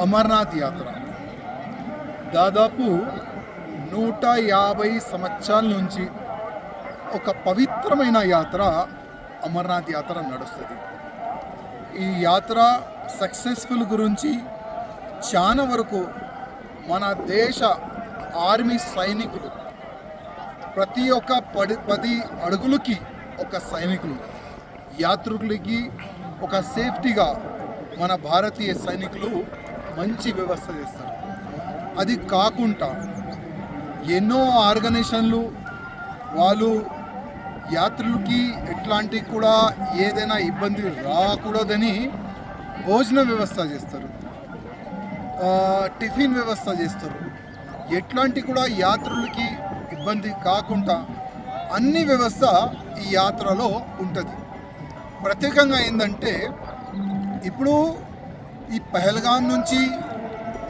అమర్నాథ్ యాత్ర. దాదాపు నూట యాభై సంవత్సరాల నుంచి ఒక పవిత్రమైన యాత్ర అమర్నాథ్ యాత్ర నడుస్తుంది. ఈ యాత్ర సక్సెస్ఫుల్ గురించి చాలా వరకు మన దేశ ఆర్మీ సైనికులు ప్రతి ఒక్క పది పది అడుగులకి ఒక సైనికులు యాత్రికులకి ఒక సేఫ్టీగా మన భారతీయ సైనికులు మంచి వ్యవస్థ చేస్తారు. అది కాకుండా ఎన్నో ఆర్గనైజేషన్లు వాళ్ళు యాత్రులకి ఎట్లాంటి కూడా ఏదైనా ఇబ్బంది రాకూడదని భోజన వ్యవస్థ చేస్తారు. టిఫిన్ వ్యవస్థ చేస్తారు. ఎట్లాంటి కూడా యాత్రులకి ఇబ్బంది కాకుండా అన్ని వ్యవస్థ ఈ యాత్రలో ఉంటుంది. ప్రత్యేకంగా ఏంటంటే ఇప్పుడు ఈ పహల్గాన్ నుంచి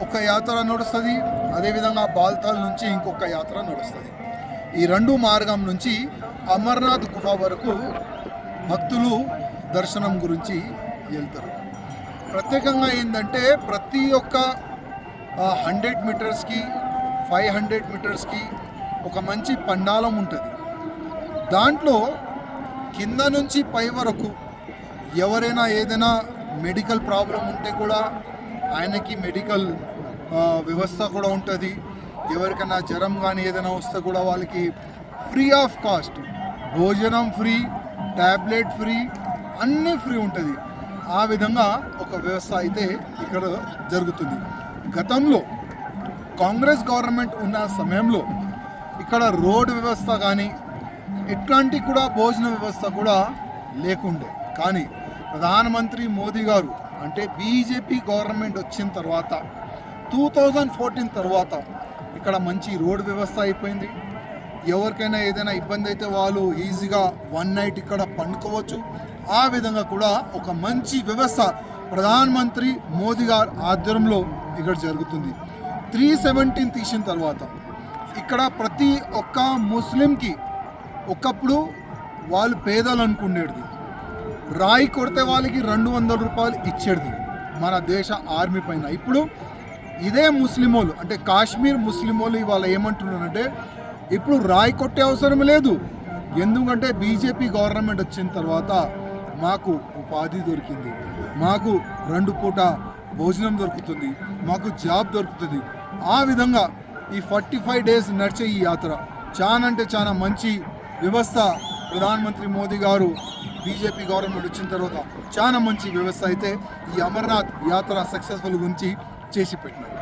ఒక యాత్ర నడుస్తుంది అదేవిధంగా బాల్తాల్ నుంచి ఇంకొక యాత్ర నడుస్తుంది. ఈ రెండు మార్గం నుంచి అమర్నాథ్ గుహ వరకు భక్తులు దర్శనం గురించి వెళ్తారు. ప్రత్యేకంగా ఏంటంటే ప్రతి ఒక్క హండ్రెడ్ మీటర్స్కి ఫైవ్ హండ్రెడ్ మీటర్స్కి ఒక మంచి పండాలం ఉంటుంది. దాంట్లో కింద నుంచి పై వరకు ఎవరైనా ఏదైనా మెడికల్ ప్రాబ్లం ఉంటే కూడా ఆయనకి మెడికల్ వ్యవస్థ కూడా ఉంటుంది. ఎవరికైనా జ్వరం కానీ ఏదైనా వస్తే కూడా వాళ్ళకి ఫ్రీ ఆఫ్ కాస్ట్. భోజనం ఫ్రీ ట్యాబ్లెట్ ఫ్రీ అన్నీ ఫ్రీ ఉంటుంది. ఆ విధంగా ఒక వ్యవస్థ అయితే ఇక్కడ జరుగుతుంది. గతంలో కాంగ్రెస్ గవర్నమెంట్ ఉన్న సమయంలో ఇక్కడ రోడ్ వ్యవస్థ కానీ ఎట్లాంటి కూడా భోజన వ్యవస్థ కూడా లేకుండే. కానీ ప్రధానమంత్రి మోదీ గారు అంటే బీజేపీ గవర్నమెంట్ వచ్చిన తర్వాత టూ థౌజండ్ ఫోర్టీన్ తర్వాత ఇక్కడ మంచి రోడ్ వ్యవస్థ అయిపోయింది. ఎవరికైనా ఏదైనా ఇబ్బంది అయితే వాళ్ళు ఈజీగా వన్ నైట్ ఇక్కడ పండుకోవచ్చు. ఆ విధంగా కూడా ఒక మంచి వ్యవస్థ ప్రధానమంత్రి మోదీ గారి ఆధ్వర్యంలో ఇక్కడ జరుగుతుంది. త్రీ సెవెంటీన్ తీసిన తర్వాత ఇక్కడ ప్రతి ఒక్క ముస్లింకి ఒకప్పుడు వాళ్ళు పేదలు అనుకునేది రాయి కొడితే వాళ్ళకి రెండు వందల రూపాయలు ఇచ్చేది మన దేశ ఆర్మీ పైన. ఇప్పుడు ఇదే ముస్లిమోలు అంటే కాశ్మీర్ ముస్లిమోలు ఇవాళ ఏమంటున్నారంటే ఇప్పుడు రాయి కొట్టే అవసరం లేదు. ఎందుకంటే బీజేపీ గవర్నమెంట్ వచ్చిన తర్వాత మాకు ఉపాధి దొరికింది. మాకు రెండు పూట భోజనం దొరుకుతుంది మాకు జాబ్ దొరుకుతుంది. ఆ విధంగా ఈ ఫార్టీ ఫైవ్ డేస్ నడిచే ఈ యాత్ర చాలా అంటే చాలా మంచి వ్యవస్థ ప్రధానమంత్రి మోదీ గారు బీజేపీ గవర్నమెంట్ వచ్చిన తర్వాత చాలా మంచి వ్యవస్థ అయితే ఈ అమర్నాథ్ యాత్ర సక్సెస్ఫుల్ గురించి చేసి పెట్టినారు.